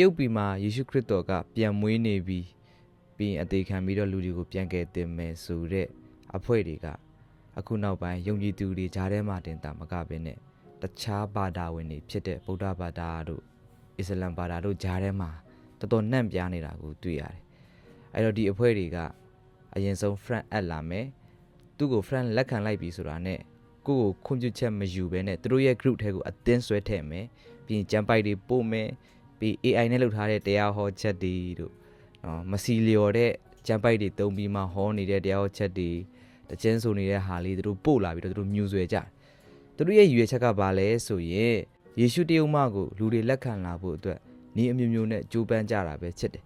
ရုတ်ပြည်မှာယေရှုခရစ်တော်ကပြန်မွေးနေပြီးပြီးရင်အသေးခံပြီးတော့လူတွေကိုပြန်ကယ်တင်မယ်ဆိုတဲ့အဖွဲ့တွေကအခုနောက်ပိုင်းယုံကြည်သူတွေကြားထဲမှာတင်တာမကဘဲနဲ့တခြားဘာသာဝင်တွေဖြစ်တဲ့ဗုဒ္ဓဘာသာတို့အစ္စလမ်ဘာသာတို့ကြားထဲမှာတော်တော်နှံ့ပြားနေတာကိုတွေ့ရတယ်အဲ့တော့ဒီအဖွဲ့တွေကအရင်ဆုံး friend အပ်လာမယ်သူ့ကို friend လက်ခံလိုက်ပြီဆိုတာနဲ့ကိုယ့်ကိုခွင့်ပြုချက်မယူဘဲနဲ့သူတို့ရဲ့ group ထဲကိုအတင်းဆွဲထည့်မယ်ပြီးရင်ကြမ်းပိုက်တွေပို့မယ် ပြီး AI နဲ့လုပ်ထားတဲ့တရားဟောချက်တွေတို့နော်မစီလျော်တဲ့ကြမ်းပိုက်တွေတုံးပြီးမှဟောနေတဲ့တရားဟောချက်တွေတချင်းဆိုနေတဲ့ဟာလေးသူတို့ပို့လာပြီးတော့သူတို့မြူဆွဲကြတယ်သူတို့ရဲ့ရည်ရွယ်ချက်ကဘာလဲဆိုရင်ယေရှုတရုတ်မကိုလူတွေလက်ခံလာဖို့အတွက်ဤအမျိုးမျိုးနဲ့ကြိုးပမ်းကြတာပဲချစ်တယ်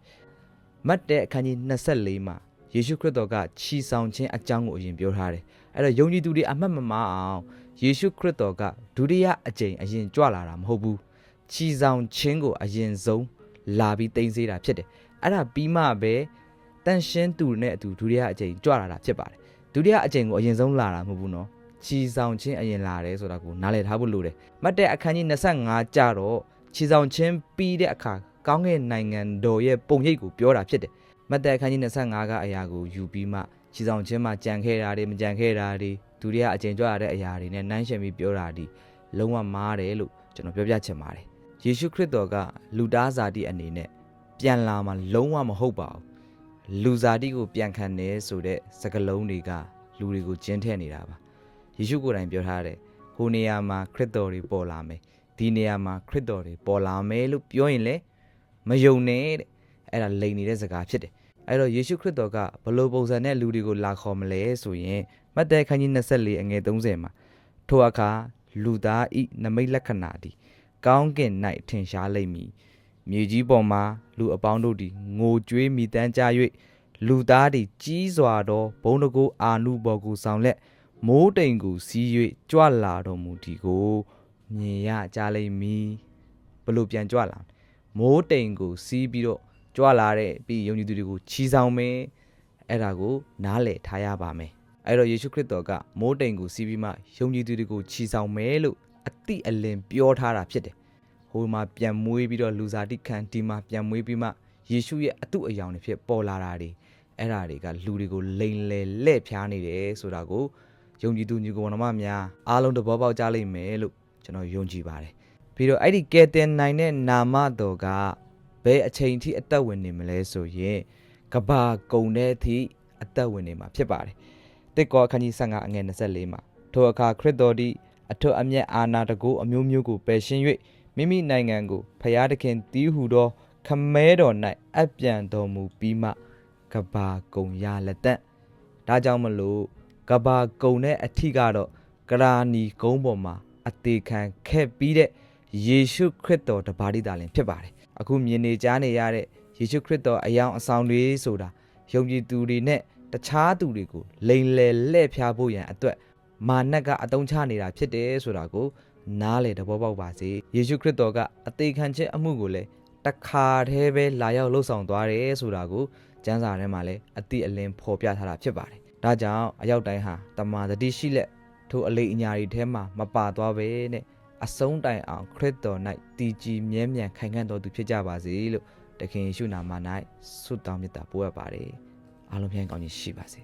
မတ်တဲ့အခန်းကြီး24မှာယေရှုခရစ်တော်ကခြီဆောင်ခြင်းအကြောင်းကိုအရင်ပြောထားတယ်အဲ့တော့ယုံကြည်သူတွေအမှတ်မမအောင်ယေရှုခရစ်တော်ကဒုတိယအကြိမ်အရင်ကြွလာတာမဟုတ်ဘူး ခြီဆောင်ခြင်းကိုအရင်ဆုံးလာပြီးတင်စေးတာဖြစ်တယ်အဲ့ဒါပြီးမှပဲတန်ရှင်းသူနဲ့အတူဒုတိယအကြိမ်ကြွလာတာဖြစ်ပါတယ်ဒုတိယအကြိမ်ကိုအရင်ဆုံးလာတာမဟုတ်ဘူးနော်ခြီဆောင်ခြင်းအရင်လာတယ်ဆိုတာကိုနားလည်ထားဖို့လိုတယ်မတ်တဲ့အခန်းကြီး25ကြတော့ခြီဆောင်ခြင်းပြီးတဲ့အခါကောင်းကင်နိုင်ငံတော်ရဲ့ပုံရိပ်ကိုပြောတာဖြစ်တယ်မတ်တဲ့အခန်းကြီး25ကအရာကိုယူပြီးမှခြီဆောင်ခြင်းမှာကြံခဲ့တာတွေမကြံခဲ့တာတွေဒုတိယအကြိမ်ကြွလာတဲ့အရာတွေနဲ့နှိုင်းယှဉ်ပြီးပြောတာဒီလုံးဝမားတယ်လို့ကျွန်တော်ပြောပြချင်ပါတယ် ယေရှုခရစ်တော်ကလူသားဇာတိအနေနဲ့ပြန်လာမှလုံးဝမဟုတ်ပါဘူးလူဇာတိကိုပြန်ခံတယ်ဆိုတဲ့စကားလုံးတွေကလူတွေကိုကျင်းထည့်နေတာပါယေရှုကိုယ်တိုင်ပြောထားတယ်ဟိုနေရာမှာခရစ်တော်တွေပေါ်လာမယ်ဒီနေရာမှာခရစ်တော်တွေပေါ်လာမယ်လို့ပြောရင်လေမယုံနဲ့တဲ့အဲ့ဒါလိန်နေတဲ့စကားဖြစ်တယ်အဲ့တော့ယေရှုခရစ်တော်ကဘယ်လိုပုံစံနဲ့လူတွေကိုလာခေါ်မလဲဆိုရင်မဿဲခန်းကြီး24အငယ်30မှာထိုအခါလူသားဤနမိတ်လက္ခဏာသည် ကောင်းကင်၌ထင်ရှားလိမ့်မည်မြေကြီးပေါ်မှာလူအပေါင်းတို့သည်ငိုကြွေးမိတမ်းကြ၍လူသားသည်ကြီးစွာသောဘုံတကူအာနုဘော်ကိုဆောင်လက်မိုးတိမ်ကိုစီး၍ကြွလာတော်မူသည်ကိုမြင်ရကြလိမ့်မည်ဘလို့ပြန်ကြွလာမိုးတိမ်ကိုစီးပြီးတော့ကြွလာတဲ့ပြီးယုံကြည်သူတွေကိုချီဆောင်မယ်အဲ့ဒါကိုနားလည်ထားရပါမယ်အဲ့တော့ယေရှုခရစ်တော်ကမိုးတိမ်ကိုစီးပြီးမှယုံကြည်သူတွေကိုချီဆောင်မယ်လို့ အတိအလင်ပြောထားတာဖြစ်တယ်ဟိုမှာပြန်မွေးပြီးတော့လူစားတိခံဒီမှာပြန်မွေးပြီးမှယေရှုရဲ့အတုအယောင်တွေဖြစ်ပေါ်လာတာတွေအဲ့ဒါတွေကလူတွေကိုလိန်လေလက်ဖြားနေတယ်ဆိုတာကိုယုံကြည်သူညီကောင်တော်မများအားလုံးသဘောပေါက်ကြလိမ့်မယ်လို့ကျွန်တော်ယုံကြည်ပါတယ်ပြီးတော့အဲ့ဒီကယ်တင်နိုင်တဲ့နာမတော်ကဘယ်အချိန်ထိအသက်ဝင်နေမလဲဆိုရင်ကဘာကုံတဲ့အထိအသက်ဝင်နေမှာဖြစ်ပါတယ်တစ်ကောအခန်းကြီး15အငယ်24မှာထိုအခါခရစ်တော်သည် အထွတ်အမြတ်အာနာတကူအမျိုးမျိုးကိုပယ်ရှင်း၍မိမိနိုင်ငံကိုဖျားသခင်တီးဟူသောခမဲတော်၌အပ်ပြန်တော်မူပြီးမှကဘာကုံရလက်သက်ဒါကြောင့်မလို့ကဘာကုံတဲ့အထီကတော့ကရာနီကုန်းပေါ်မှာအသေးခံခဲ့ပြီးတဲ့ယေရှုခရစ်တော်တပါးတိတာလင်ဖြစ်ပါတယ်အခုမြင်နေကြားနေရတဲ့ယေရှုခရစ်တော်အယောင်အဆောင်တွေဆိုတာယုံကြည်သူတွေနဲ့တခြားသူတွေကိုလိန်လယ်လှဲ့ဖျားဖို့ရန်အတွက် မာနကအတုံးချနေတာဖြစ်တယ်ဆိုတာကိုနားလေသဘောပေါက်ပါစေယေရှုခရစ်တော်ကအသေးခံခြင်းအမှုကိုလည်းတခါတည်းပဲလာရောက်လှုပ်ဆောင်သွားတယ်ဆိုတာကိုကျမ်းစာထဲမှာလည်းအတိအလင်းဖော်ပြထားတာဖြစ်ပါတယ်ဒါကြောင့်အရောက်တိုင်းဟာတမာတတိရှိလက်ထိုအလေးအညာတွေထဲမှာမပါသွားပဲနဲ့အဆုံးတိုင်အောင်ခရစ်တော်၌တည်ကြည်မြဲမြံခိုင်ခံ့တော်သူဖြစ်ကြပါစေလို့တခင်ယေရှုနာမ၌ဆုတောင်းမေတ္တာပို့ရပါတယ်အားလုံးပြန်ကောင်းကြီးရှိပါစေ